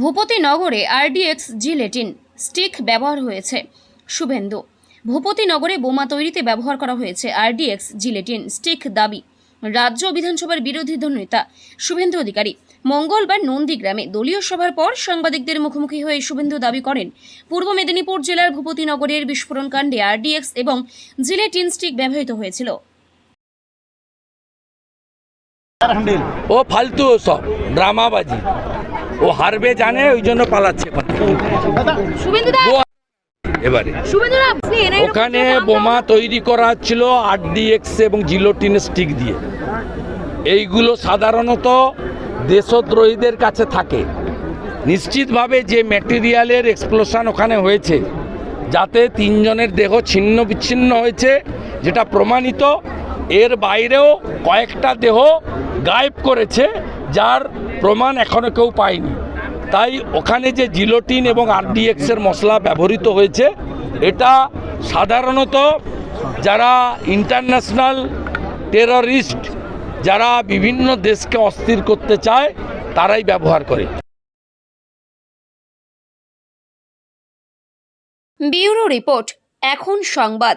ভূপতিনগরে RDX gelatin stick ব্যবহার হয়েছে, শুভেন্দু। ভূপতিনগরে বোমা তৈরিতে ব্যবহার করা হয়েছে আরডিএক্স জিলেটিন স্টিক দাবি। রাজ্য বিধানসভার বিরোধী দলনেতা শুভেন্দু অধিকারী মঙ্গলবার নন্দীগ্রামে দলীয় সভার পর সাংবাদিকদের মুখোমুখি হয়ে শুভেন্দু দাবি করেন, পূর্ব মেদিনীপুর জেলার ভূপতিনগরের বিস্ফোরণ কাণ্ডে আরডিএক্স এবং জিলেটিন স্টিক ব্যবহৃত হয়েছিল। ও ফালতু সব, ড্রামাবাজি। ও হারবে জানে ওই জন্য পালাচ্ছে এবারে। ওখানে বোমা তৈরি করা ছিল আরডিএক্স এবং জিলোটিন স্টিক দিয়ে। এইগুলো সাধারণত দেশদ্রোহীদের কাছে থাকে। নিশ্চিতভাবে যে ম্যাটেরিয়ালের এক্সপ্লোশন ওখানে হয়েছে যাতে তিনজনের দেহ ছিন্ন বিচ্ছিন্ন হয়েছে যেটা প্রমাণিত। এর বাইরেও কয়েকটা দেহ গায়েব করেছে যার প্রমাণ এখনও কেউ পায়নি। তাই ওখানে যে জিলোটিন এবং আরডিএক্সের মশলা ব্যবহৃত হয়েছে, এটা সাধারণত যারা ইন্টারন্যাশনাল টেররিস্ট, যারা বিভিন্ন দেশকে অস্থির করতে চায়, তারাই ব্যবহার করে। ব্যুরো রিপোর্ট, এখন সংবাদ।